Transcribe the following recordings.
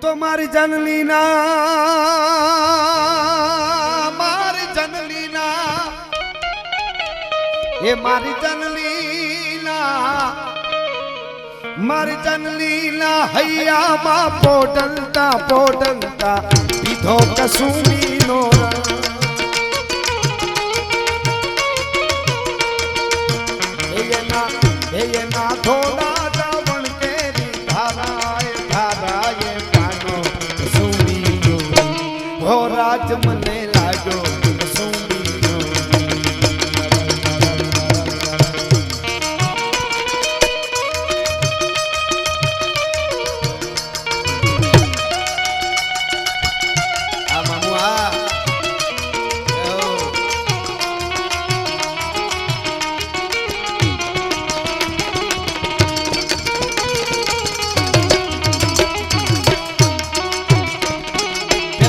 તો મારી જનની ના, મારી જનની ના, એ મારી જનની ના, મારી જનની ના, હૈયામાં પોટલતા પોટલતા પીધો કસુમી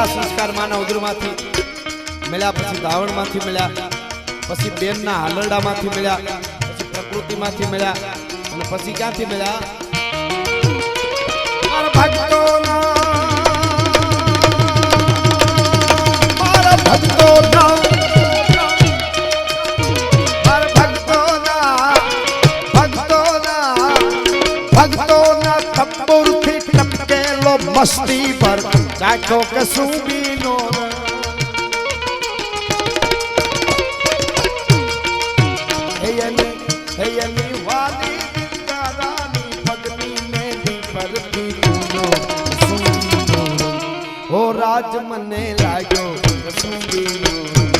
પેલા સંસ્કાર માના ઉદરમાંથી મળ્યા, પછી દાવણમાંથી મળ્યા, પછી બેનના હાલરડામાંથી મળ્યા, પછી પ્રકૃતિમાંથી મળ્યા અને પછી ક્યાંથી મળ્યા? ભક્તોના ભક્તોના ભક્તોના ભક્તોના ભક્તોના ટપકેલો મસ્તી પર ચાખો કસુબીનો હૈયની હૈયની વાલી દિલદારાની પગની મેલી પરથી તુનો ઓ રાજ મને લાગ્યો કસુબીનો મારી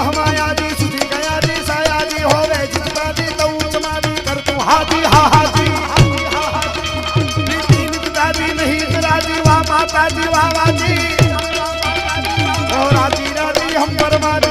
રાયાજી મહામાયાજી સુધી ગયાજી સાયાજી હોવે વાહ માતાજી વાજી રાજી હમ પરમાજી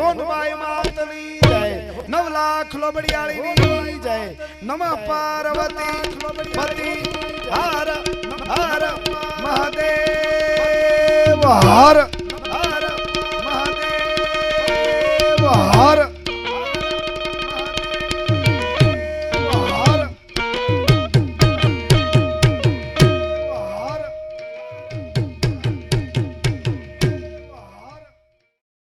દાદાની માય માતની જય. નવલા લાખ લોબડિયાળીની જય. નમ પાર્વતી પતિ. હર હર મહાદેવ. હર